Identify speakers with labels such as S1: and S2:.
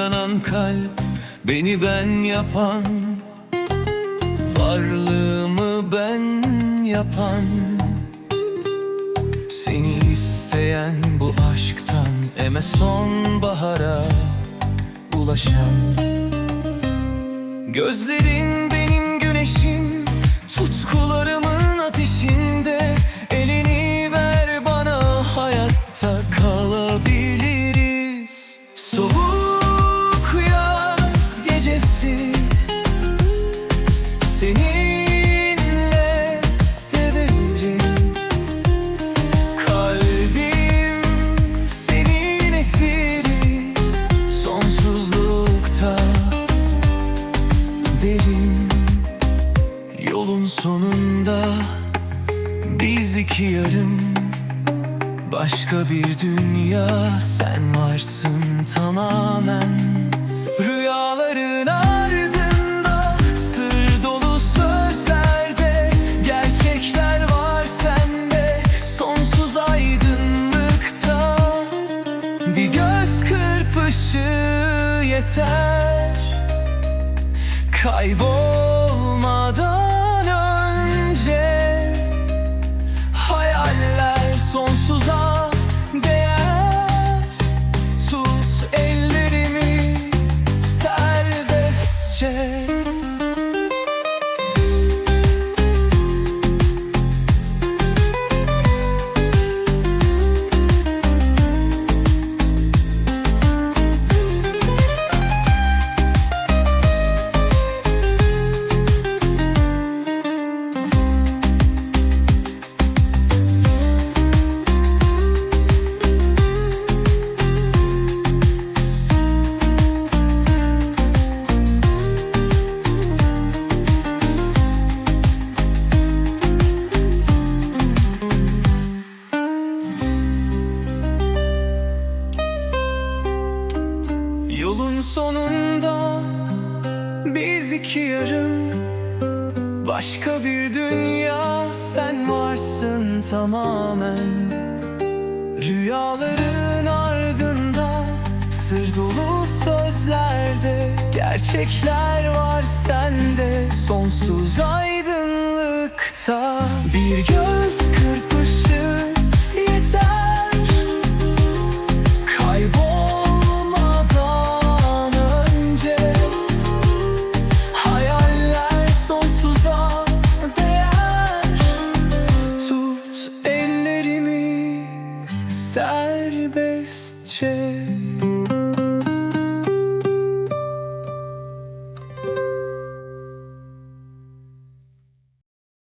S1: Kırılan kalp beni ben yapan Varlığımı ben yapan. Seni isteyen bu aşktan Eme sonbahara ulaşan. Gözlerin Yolun sonunda biz iki yarım. Başka bir dünya sen varsın tamamen. Rüyaların ardında sır dolu sözlerde Gerçekler var sende. Sonsuz aydınlıkta Bir göz kırpışı yeter. Kaybolmadan sonunda biz iki yarım. Başka bir dünya sen varsın tamamen. Rüyaların ardında sır dolu sözlerde Gerçekler var sende. Sonsuz aydınlıkta Bir göz serbestçe